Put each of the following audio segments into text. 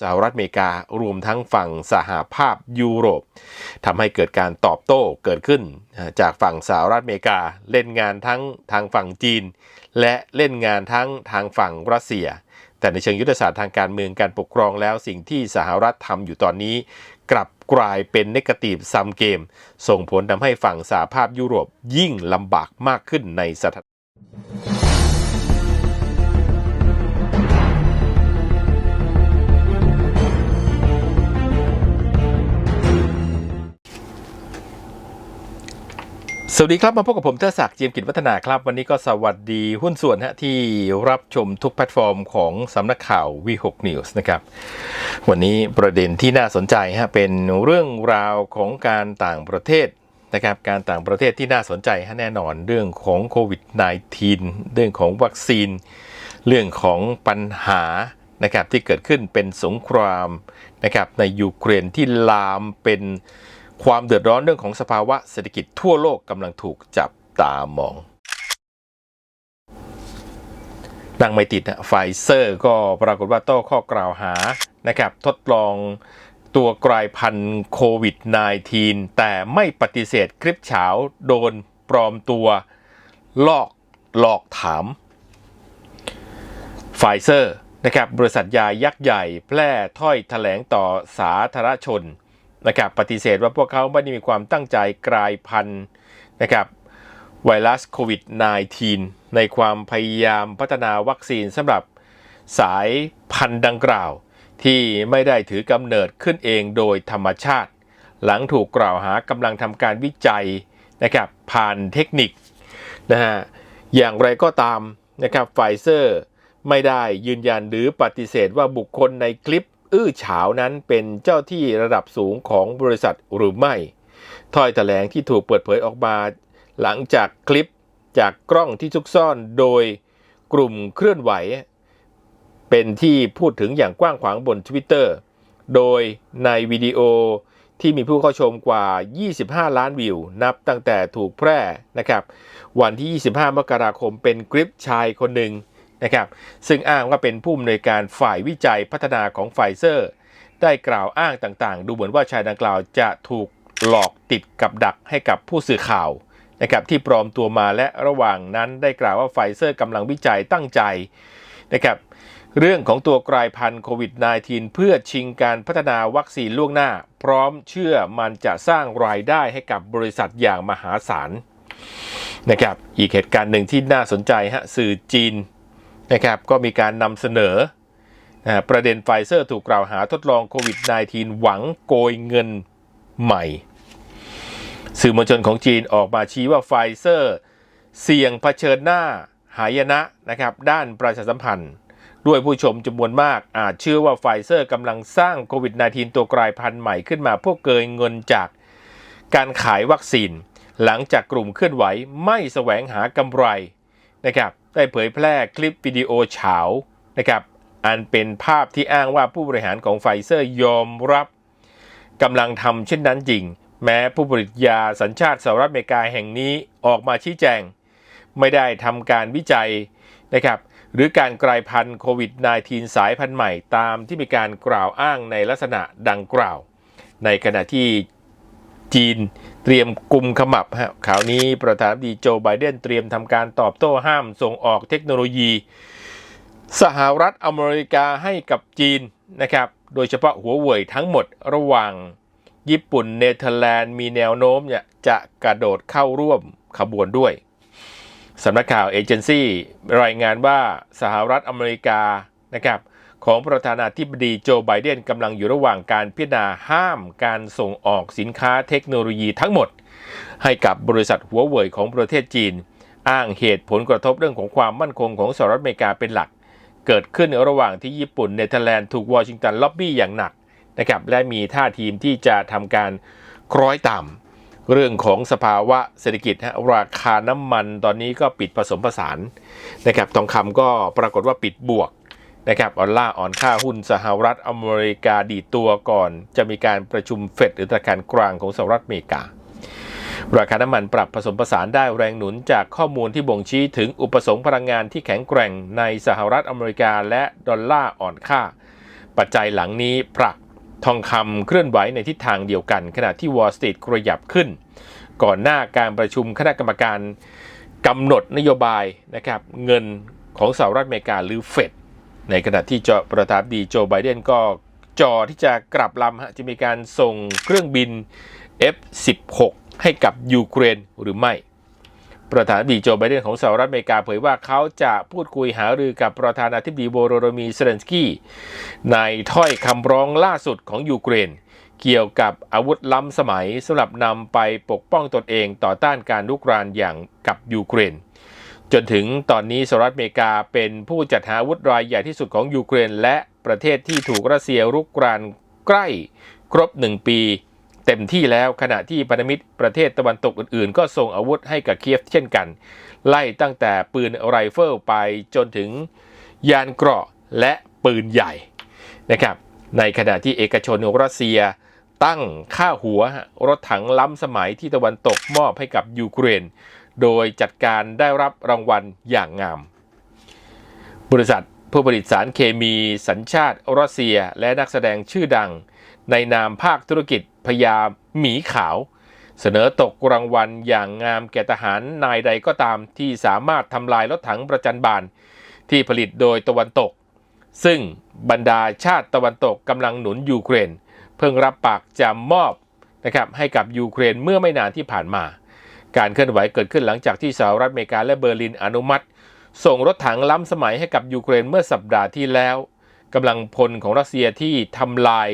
สหรัฐอเมริการวมทั้งฝั่งสหภาพยุโรปทำให้เกิดการตอบโต้เกิดขึ้น จากฝั่งสหรัฐอเมริกาเล่นงานทั้งทางฝั่งจีน และเล่นงานทั้งทางฝั่งรัสเซีย แต่ในเชิงยุทธศาสตร์ทางการเมืองการปกครองแล้วสิ่งที่สหรัฐทำอยู่ตอนนี้ กลับกลายเป็นนกาทีฟซัมเกม ส่งผลทำให้ฝั่งสหภาพยุโรปยิ่งลำบากมากขึ้นในสถาน สวัสดีครับ มาพบกับผมเทอศักดิ์เจียมกิจวัฒนาครับ วันนี้ก็สวัสดีหุ้นส่วนฮะที่รับชมทุกแพลตฟอร์มของสำนักข่าว V6 News นะครับ วันนี้ประเด็นที่น่าสนใจฮะเป็นเรื่องราวของการต่างประเทศนะครับการต่างประเทศที่น่าสนใจฮะแน่นอนเรื่องของโควิด -19 เรื่องของวัคซีน เรื่องของปัญหานะครับที่เกิดขึ้นเป็นสงครามนะครับในยูเครนที่ลามเป็น ความเดือดร้อนเรื่องของสภาวะเศรษฐกิจทั่วโลกกำลังถูกจับตามองดังไม่ติดนะไฟเซอร์ก็ปรากฏว่าโต้ข้อกล่าวหานะครับ ทดลองตัวกลายพันธุ์โควิด -19 แต่ไม่ปฏิเสธคลิปเฉาโดนปลอมตัวลอกหลอกถามไฟเซอร์นะครับบริษัทยายักษ์ใหญ่แพร่ถ้อยแถลงต่อสาธารณชน นะครับปฏิเสธว่าพวกเขาไม่ได้มีความตั้งใจกลายพันธุ์นะครับไวรัสโควิด -19 ในความพยายามพัฒนาวัคซีนสำหรับสายพันธุ์ดังกล่าว ที่ไม่ได้ถือกำเนิดขึ้นเองโดยธรรมชาติ หลังถูกกล่าวหากำลังทำการวิจัยนะครับผ่านเทคนิคนะฮะอย่างไรก็ตามนะครับไฟเซอร์ไม่ได้ยืนยันหรือปฏิเสธว่าบุคคลในคลิป อื้อฉาวนั้นเป็นเจ้าที่ระดับสูงของบริษัทหรือไม่ ถ้อยแถลงที่ถูกเปิดเผยออกมา หลังจากคลิปจากกล้องที่ซุกซ่อนโดยกลุ่มเคลื่อนไหว เป็นที่พูดถึงอย่างกว้างขวางบน Twitter โดยในวิดีโอที่มีผู้เข้าชมกว่า 25 ล้านวิว นับตั้งแต่ถูกแพร่นะครับ วันที่ 25 มกราคมเป็นคลิปชายคนหนึ่ง นะครับซึ่งอ้างว่าเป็นผู้อำนวยการฝ่ายวิจัยพัฒนาของไฟเซอร์ ได้กล่าวอ้างต่างๆ ดูเหมือนว่าชายดังกล่าวจะถูกหลอกติดกับดักให้กับผู้สื่อข่าวนะครับที่ปลอมตัวมาและระหว่างนั้นได้กล่าวว่าไฟเซอร์กำลังวิจัยตั้งใจนะครับเรื่องของตัวกลายพันธุ์โควิด -19 เพื่อชิงการพัฒนาวัคซีนล่วงหน้า พร้อมเชื่อมันจะสร้างรายได้ให้กับบริษัทอย่างมหาศาลนะครับอีกเหตุการณ์หนึ่งที่น่าสนใจฮะสื่อจีน นะครับก็มีการนำเสนอประเด็นไฟเซอร์ถูกกล่าวหาทดลองโควิด -19 หวังโกยเงินใหม่ สื่อมวลชนของจีนออกมาชี้ว่าไฟเซอร์เสี่ยงเผชิญหน้าหายนะนะครับด้านประชาสัมพันธ์ ด้วยผู้ชมจำนวนมากอาจเชื่อว่าไฟเซอร์กำลังสร้างโควิด -19 ตัวกลายพันธุ์ใหม่ขึ้นมาเพวกเกยเงินจากการขายวัคซีน หลังจากกลุ่มเคลื่อนไหวไม่แสวงหากำไรนะครับ ได้เผยแพร่คลิปวิดีโอเฉานะครับ อันเป็นภาพที่อ้างว่าผู้บริหารของไฟเซอร์ยอมรับกำลังทำเช่นนั้นจริง แม้ผู้ผลิตยาสัญชาติสหรัฐอเมริกาแห่งนี้ออกมาชี้แจง ไม่ได้ทำการวิจัยนะครับหรือการกลายพันธุ์โควิด -19 สายพันธุ์ใหม่ตามที่มีการกล่าวอ้างในลักษณะดังกล่าว ในขณะที่จีน เตรียมกลุ่มขมับฮะข่าวนี้ประธานาธิบดีโจไบเดนเตรียมทำการตอบโต้ห้ามส่งออกเทคโนโลยี สหรัฐอเมริกาให้กับจีนนะครับ โดยเฉพาะหัวเว่ยทั้งหมดระหว่างญี่ปุ่นเนเธอร์แลนด์มีแนวโน้มเนี่ยจะกระโดดเข้าร่วมขบวนด้วยสำนักข่าวเอเจนซี่รายงานว่าสหรัฐอเมริกานะครับ ของประธานาธิบดีโจไบเดนกำลังอยู่ระหว่างการพิจารณาห้ามการส่งออกสินค้าเทคโนโลยีทั้งหมด ให้กับบริษัทหัวเว่ยของประเทศจีน อ้างเหตุผลกระทบเรื่องของความมั่นคงของสหรัฐอเมริกาเป็นหลัก เกิดขึ้นระหว่างที่ญี่ปุ่นเนเธอร์แลนด์ถูกวอชิงตันล็อบบี้อย่างหนักนะครับและมีท่าทีมที่จะทำการคล้อยต่ำเรื่องของสภาวะเศรษฐกิจฮะราคาน้ำมันตอนนี้ก็ปิดผสมผสานนะครับทองคำก็ปรากฏว่าปิดบวก นะครับออนล่าอ่อนค่าหุ้นสหรัฐอเมริกาดีตัวก่อน จะมีการประชุมเฟดหรือธนาคารกลางของสหรัฐอเมริการาคาน้ำมันปรับผสมผสานได้แรงหนุนจากข้อมูลที่บ่งชี้ถึงอุปสงค์พลังงานที่แข็งแกร่งในสหรัฐอเมริกาและดอลลาร์อ่อนค่า ปัจจัยหลังนี้ผลักทองคำเคลื่อนไหวในทิศทางเดียวกัน ขณะที่ Wall Street กระยับขึ้น ก่อนหน้าการประชุมคณะกรรมการกำหนดนโยบายนะครับเงินของสหรัฐอเมริกาหรือเฟด ในขณะที่เจาประธานาธิบดีโจไบเดนก็จอที่จะกลับลำฮะจะมีการส่งเครื่องบิน F16 ให้กับยูเครนหรือไม่ ประธานาธิบดีโจไบเดนของสหรัฐอเมริกาเผยว่าเขาจะพูดคุยหารือกับประธานาธิบดีโวโรโดมีเซเลนสกี้ในถ้อยคำร้องล่าสุดของยูเครน เกี่ยวกับอาวุธล้ำสมัยสำหรับนำไปปกป้องตนเองต่อต้านการลุกรานอย่างกับยูเครน จนถึงตอนนี้สหรัฐอเมริกาเป็นผู้จัดหาอาวุธรายใหญ่ที่สุดของยูเครน และประเทศที่ถูกรัสเซียรุกรานใกล้ครบหนึ่งปี เต็มที่แล้วขณะที่พันธมิตรประเทศตะวันตกอื่นๆ ก็ส่งอาวุธให้กับเคียฟเช่นกัน ไล่ตั้งแต่ปืนไรเฟิลไปจนถึงยานเกราะและปืนใหญ่นะครับในขณะที่เอกชนของรัสเซียตั้งค่าหัวรถถังล้ำสมัยที่ตะวันตกมอบให้กับยูเครน โดยจัดการได้รับรางวัลอย่างงาม บริษัทผู้ผลิตสารเคมีสัญชาติรัสเซียและนักแสดงชื่อดัง ในนามภาคธุรกิจพยาหมีขาว เสนอตกรางวัลอย่างงามแก่ทหารนายใดก็ตามที่สามารถทำลายรถถังประจันบานที่ผลิตโดยตะวันตก ซึ่งบรรดาชาติตะวันตกกำลังหนุนยูเครน เพิ่งรับปากจะมอบนะครับให้กับยูเครนเมื่อไม่นานที่ผ่านมา การเคลื่อนไหวเกิดขึ้นหลังจากที่สหรัฐอเมริกาและเบอร์ลินอนุมัติ ส่งรถถังล้ำสมัยให้กับยูเครนเมื่อสัปดาห์ที่แล้วกำลังพลของรัสเซียที่ทำลาย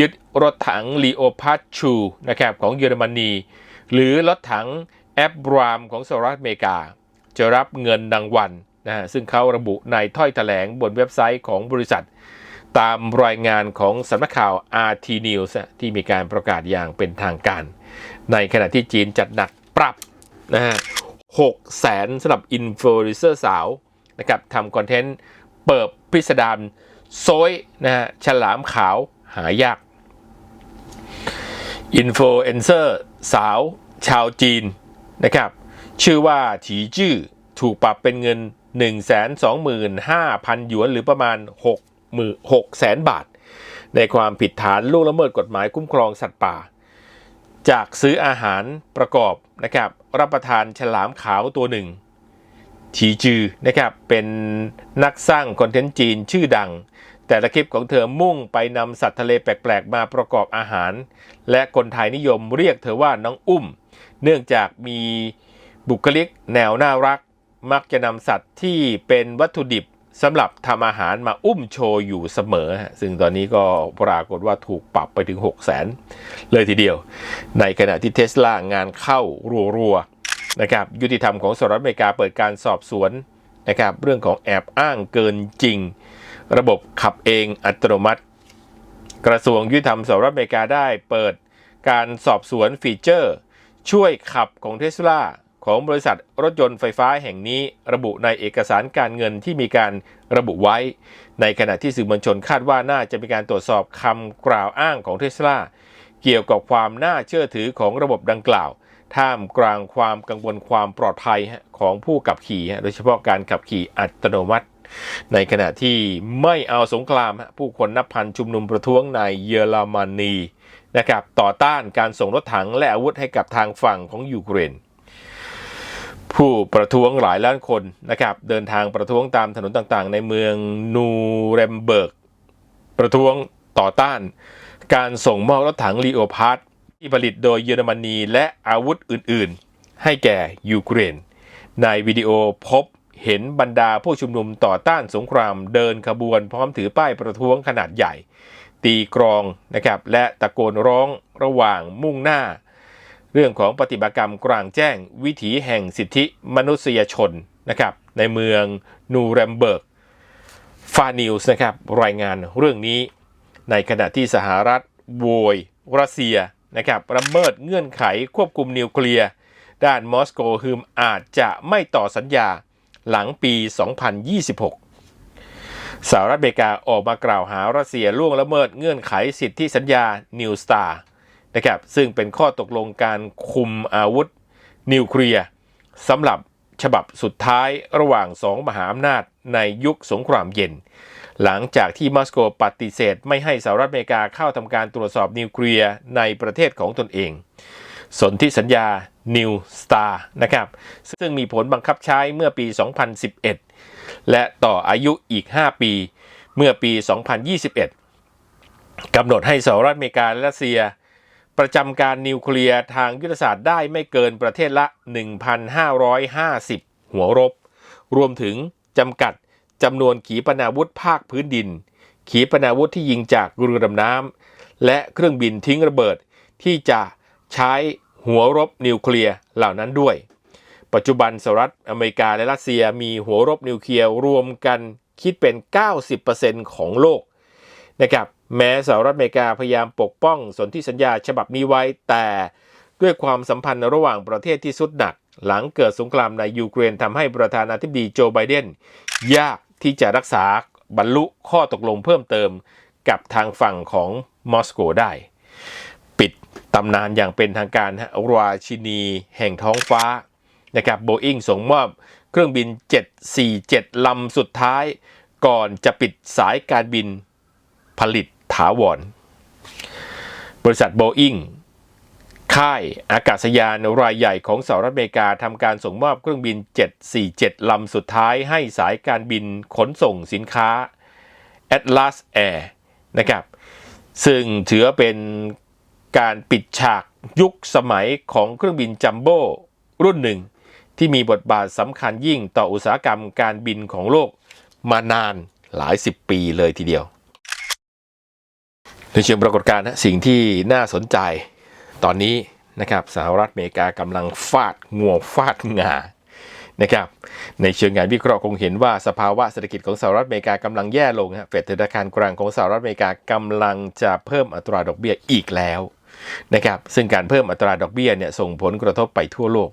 ยึดรถถังลีโอพาร์ชูนะครับของเยอรมนี หรือรถถังแอบบรามของสหรัฐอเมริกา จะรับเงินรางวัลนะฮะซึ่งเขาระบุในถ้อยแถลงบนเว็บไซต์ของบริษัท ตามรายงานของสำนักข่าว RT News ที่มีการประกาศอย่างเป็นทางการ ในขณะที่จีนจัดหนัก ปรับนะฮะหกแสนสำหรับอินฟลูเอนเซอร์สาวนะครับทำคอนเทนต์เปิดพิสดารโซยนะฮะฉลามขาวหายากอินฟลูเอนเซอร์สาวชาวจีนนะครับชื่อว่าถีจื้อถูกปรับเป็นเงิน 125,000 หยวนหรือประมาณ6มือ6แสนบาท ในความผิดฐานล่วงละเมิดกฎหมายคุ้มครองสัตว์ป่า จากซื้ออาหารประกอบนะครับรับประทานฉลามขาวตัวหนึ่งฉีจือนะครับเป็นนักสร้างคอนเทนต์จีนชื่อดัง แต่ละคลิปของเธอมุ่งไปนำสัตว์ทะเลแปลกๆ มาประกอบอาหาร และคนไทยนิยมเรียกเธอว่าน้องอุ้ม เนื่องจากมีบุคลิกแนวน่ารัก มักจะนำสัตว์ที่เป็นวัตถุดิบ สำหรับทำอาหารมาอุ้มโชว์อยู่เสมอ ซึ่งตอนนี้ก็ปรากฏว่าถูกปรับไปถึง 6 0 0 0 0 0เลยทีเดียว ในขณะที่เทสลางานเข้ารัวๆนะครับยุติธรรมของสหรัฐอเมริกาเปิดการสอบสวนนะครับเรื่องของแอบอ้างเกินจริง ระบบขับเองอัตโนมัติ กระทรวงยุติธรรมสหรัฐอเมริกาได้เปิดการสอบสวนฟีเจอร์ ช่วยขับของเทสลา ของบริษัทรถยนต์ไฟฟ้าแห่งนี้ระบุในเอกสารการเงินที่มีการระบุไว้ ในขณะที่สื่อมวลชนคาดว่าน่าจะมีการตรวจสอบคำกล่าวอ้างของเทสลาเกี่ยวกับความน่าเชื่อถือของระบบดังกล่าว ท่ามกลางความกังวลความปลอดภัยของผู้ขับขี่ โดยเฉพาะการขับขี่อัตโนมัติ ในขณะที่ไม่เอาสงคราม ผู้คนนับพันชุมนุมประท้วงในเยอรมนีนะครับต่อต้านการส่งรถถังและอาวุธให้กับทางฝั่งของยูเครน ผู้ประท้วงหลายล้านคนนะครับเดินทางประท้วงตามถนนต่างๆ ในเมืองนูเรมเบิร์ก ประท้วงต่อต้าน การส่งมอบรถถังลีโอพาร์ดที่ผลิตโดยเยอรมนีและอาวุธอื่นๆ ให้แก่ยูเครน ในวิดีโอพบเห็นบรรดาผู้ชุมนุมต่อต้านสงครามเดินขบวนพร้อมถือป้ายประท้วงขนาดใหญ่ ตีกรองนะครับและตะโกนร้องระหว่างมุ่งหน้า เรื่องของปฏิบัติกรรมกลางแจ้งวิถีแห่งสิทธิมนุษยชนนะครับในเมืองนูเรมเบิร์กฟานิวส์นะครับรายงานเรื่องนี้ ในขณะที่สหรัฐโวยรัสเซียนะครับละเมิดเงื่อนไขควบคุมนิวเคลียร์ ด้านมอสโกฮืมอาจจะไม่ต่อสัญญาหลังปี 2026 สหรัฐอเมริกาออกมากล่าวหารัสเซียล่วงละเมิดเงื่อนไขสิทธิสัญญา New Star นะครับซึ่งเป็นข้อตกลงการคุมอาวุธนิวเคลียร์สำหรับฉบับสุดท้ายระหว่างสองมหาอำนาจในยุคสงครามเย็น หลังจากที่มอสโกปฏิเสธ ไม่ให้สหรัฐอเมริกาเข้าทำการตรวจสอบนิวเคลียร์ในประเทศของตนเอง สนธิสัญญา New Star นะครับ ซึ่งมีผลบังคับใช้เมื่อปี 2011 และต่ออายุอีก 5 ปีเมื่อปี 2021กำหนดให้สหรัฐอเมริกาและรัสเซีย ประจำการนิวเคลียร์ทางยุทธศาสตร์ได้ไม่เกินประเทศละ 1,550 หัวรบ รวมถึงจำกัดจำนวนขีปนาวุธภาคพื้นดิน ขีปนาวุธที่ยิงจากเรือดำน้ำและเครื่องบินทิ้งระเบิด ที่จะใช้หัวรบนิวเคลียร์เหล่านั้นด้วย ปัจจุบันสหรัฐอเมริกาและรัสเซียมีหัวรบนิวเคลียร์รวมกันคิดเป็น 90%ของโลกนะครับ แม้สหรัฐอเมริกาพยายามปกป้องสนธิสัญญาฉบับนี้ไว้แต่ด้วยความสัมพันธ์ระหว่างประเทศที่สุดหนัก หลังเกิดสงครามในยูเครนทำให้ประธานาธิบดีโจไบเดน ยากที่จะรักษาบรรลุข้อตกลงเพิ่มเติมกับทางฝั่งของมอสโกได้ ปิดตำนานอย่างเป็นทางการฮะราชินีแห่งท้องฟ้านะครับโบอิงส่งมอบเครื่องบิน 747 ลำสุดท้าย ก่อนจะปิดสายการบินผลิตาวร บริษัทโบอิงค่ายอากาศยานรายใหญ่ของสหรัฐอเมริกาทำการส่งมอบเครื่องบิน 747 ลำสุดท้ายให้สายการบินขนส่งสินค้า Atlas Air นะครับ ซึ่งถือเป็นการปิดฉากยุคสมัยของเครื่องบินจัมโบ้รุ่นหนึ่ง ที่มีบทบาทสำคัญยิ่งต่ออุตสาหกรรมการบินของโลกมานานหลายสิบปีเลยทีเดียว ในเชิงปรากฏการณ์นะสิ่งที่น่าสนใจตอนนี้นะครับสหรัฐอเมริกากำลังฟาดงวงฟาดงานะครับในเชิงงานวิเคราะห์คงเห็นว่าสภาวะเศรษฐกิจของสหรัฐอเมริกากำลังแย่ลงฮะเฟดธนาคารกลางของสหรัฐอเมริกากำลังจะเพิ่มอัตราดอกเบี้ยอีกแล้วนะครับซึ่งการเพิ่มอัตราดอกเบี้ยเนี่ยส่งผลกระทบไปทั่วโลก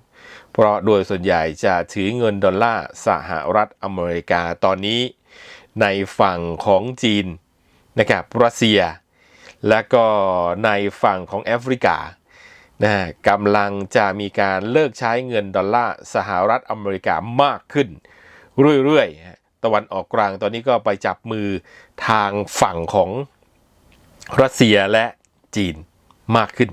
เพราะโดยส่วนใหญ่จะถือเงินดอลลาร์สหรัฐอเมริกาตอนนี้ ในฝั่งของจีนนะครับรัสเซีย และก็ในฝั่งของแอฟริกานะกำลังจะมีการเลิกใช้เงินดอลลาร์สหรัฐอเมริกามากขึ้น เรื่อยๆ ตะวันออกกลางตอนนี้ก็ไปจับมือทางฝั่งของรัสเซียและจีนมากขึ้น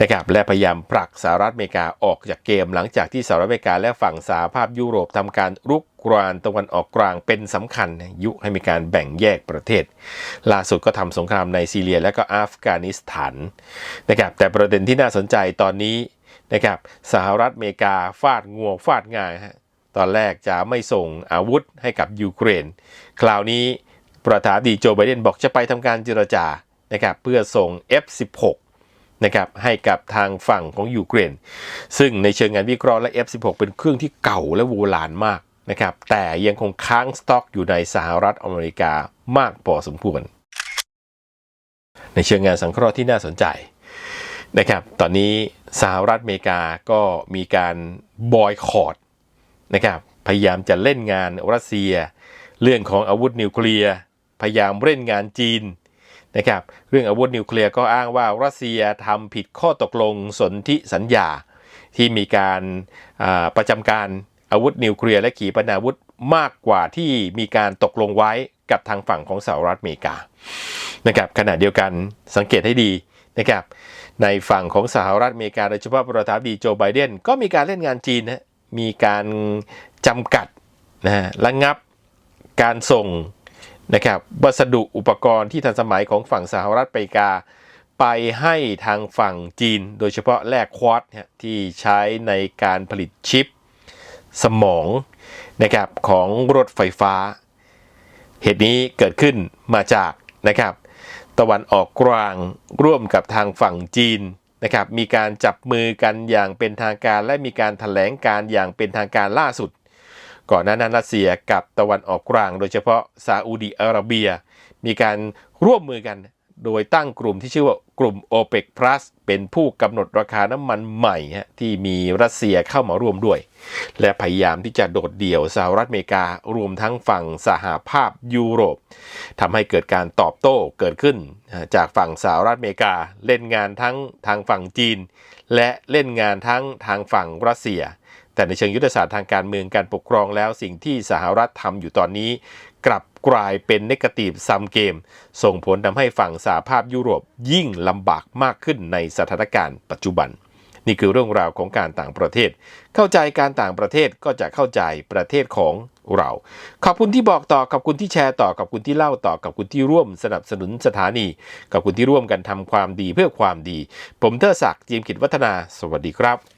นะครับและพยายามผลักสหรัฐอเมริกาออกจากเกม หลังจากที่สหรัฐอเมริกาและฝั่งสหภาพยุโรปทำการรุกรานตะวันออกกลางเป็นสำคัญ ยุให้มีการแบ่งแยกประเทศ ล่าสุดก็ทำสงครามในซีเรียและก็อัฟกานิสถานนะครับแต่ประเด็นที่น่าสนใจตอนนี้นะครับสหรัฐอเมริกาฟาดงวงฟาดงายฮะตอนแรกจะไม่ส่งอาวุธให้กับยูเครน คราวนี้ประธานดีโจไบเดนบอกจะไปทำการเจรจานะครับเพื่อส่ง F16 นะครับให้กับทางฝั่งของยูเครน ซึ่งในเชิงงานวิเคราะห์และ F16 เป็นเครื่องที่เก่าและโบราณมากนะครับแต่ยังคงค้างสต็อกอยู่ในสหรัฐอเมริกามากพอสมควร ในเชิงงานสังเคราะห์ที่น่าสนใจนะครับตอนนี้สหรัฐอเมริกาก็มีการบอยคอรดนะครับพยายามจะเล่นงานรัสเซีย เรื่องของอาวุธนิวเคลียร์พยายามเล่นงานจีน นะครับเรื่องอาวุธนิวเคลียร์ก็อ้างว่ารัสเซียทำผิดข้อตกลงสนธิสัญญา ที่มีการประจำการอาวุธนิวเคลียร์และขีปนาวุธมากกว่าที่มีการตกลงไว้กับทางฝั่งของสหรัฐอเมริกานะครับขณะเดียวกันสังเกตให้ดีนะครับในฝั่งของสหรัฐอเมริกาโดยเฉพาะประธานาธิบดีโจไบเดนก็มีการเล่นงานจีนนะมีการจำกัดนะระงับการส่ง นะครับวัสดุอุปกรณ์ที่ทันสมัยของฝั่งสหรัฐอเมริกา ไปให้ทางฝั่งจีน โดยเฉพาะแร่ควอตที่ใช้ในการผลิตชิป สมองนะครับของรถไฟฟ้า เหตุนี้เกิดขึ้นมาจากนะครับ ตะวันออกกลางร่วมกับทางฝั่งจีนนะครับมีการจับมือกันอย่างเป็นทางการและมีการถแถลงการอย่างเป็นทางการล่าสุด ก่อนหน้านั้นรัสเซียกับตะวันออกกลาง โดยเฉพาะซาอุดีอาระเบีย มีการร่วมมือกันโดยตั้งกลุ่มที่ชื่อว่ากลุ่ม o p e ป Plus เป็นผู้กำหนดราคาน้ำมันใหม่ที่มีรัสเซียเข้ามาร่วมด้วย และพยายามที่จะโดดเดี่ยวสหรัฐอเมริการวมทั้งฝั่งสหภาพยุโรปทำให้เกิดการตอบโต้เกิดขึ้น จากฝั่งสหรัฐอเมริกาเล่นงานทั้งทางฝั่งจีน และเล่นงานทั้งทางฝั่งรัสเซีย แต่ในเชิงยุทธศาสตร์ทางการเมืองการปกครองแล้วสิ่งที่สหรัฐทำอยู่ตอนนี้ กลับกลายเป็นนกาทีฟซัมเกม ส่งผลทำให้ฝั่งสหภาพยุโรปยิ่งลำบากมากขึ้นในสถานการณ์ปัจจุบัน นี่คือเรื่องราวของการต่างประเทศ เข้าใจการต่างประเทศก็จะเข้าใจประเทศของเรา ขอบคุณที่บอกต่อขอบคุณที่แชร์ต่อขอบคุณที่เล่าต่อขอบคุณที่ร่วมสนับสนุนสถานีขอบคุณที่ร่วมกันทำความดีเพื่อความดี ผมเทอศักดิ์จีมกิจวัฒนา สวัสดีครับ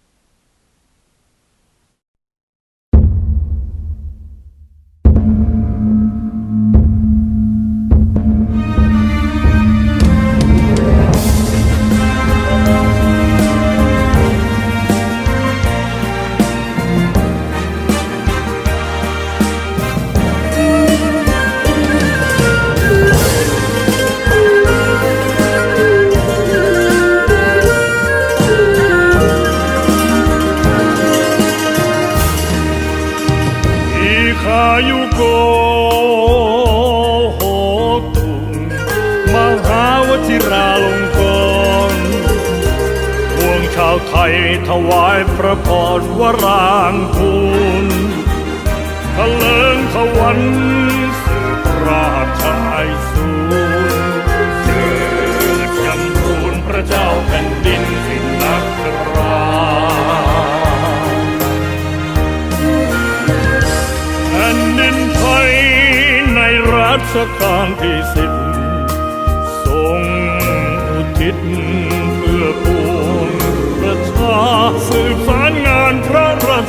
เลิงทวันสืบราชไอสูรเจิดจำทูลพระเจ้าแผ่นดินสินนักราชแผ่นดินไทยในรัชกาลที่สิบทรงอุทิศเพื่อปวงประชาสืบสาน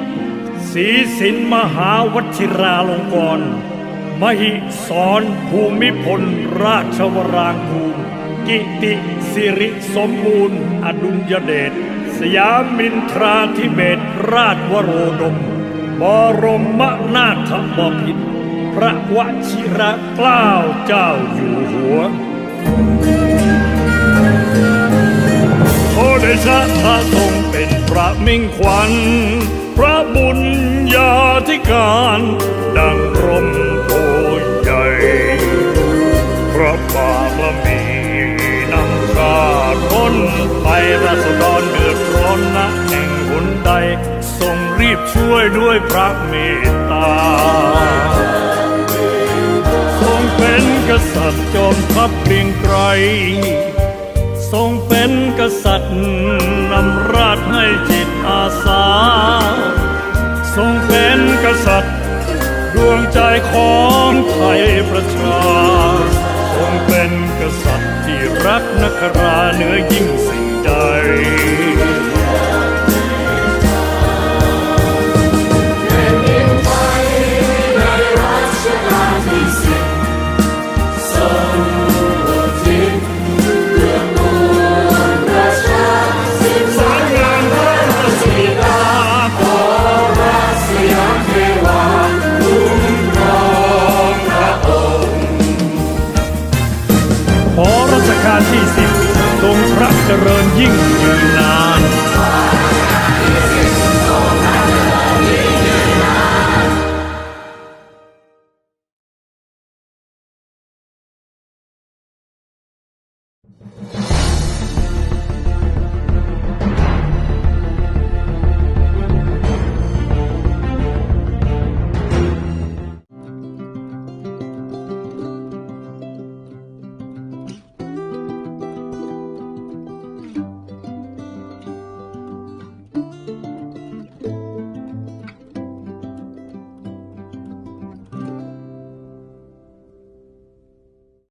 ศีสินมหาวชิราลงกรณ์มหิสรภูมิพล ราชวรางคูลกิติสิริสมบูรณ์ อดุลยเดชสยามินทราธิเบศราชวโรดม บรมนาถบพิตรพระวชิระเกล้าเจ้าอยู่หัวโอเดชะพระทรงเป็นพระมิ่งขวัญ ธิการดังร่มโพใหญ่พระบารมีนำชาติพ้นไปรัศดรเดือดร้อนนะแห่งหนใดทรงรีบช่วยด้วยพระเมตตาทรงเป็นกษัตริย์จอมทัพเกรียงไกรทรงเป็นกษัตริย์นำราชให้จิตอาสา ทรงเป็นกษัตริย์ ดวงใจของไทยประชา ทรงเป็นกษัตริย์ที่รักนักราเหนือยิ่งสิ ข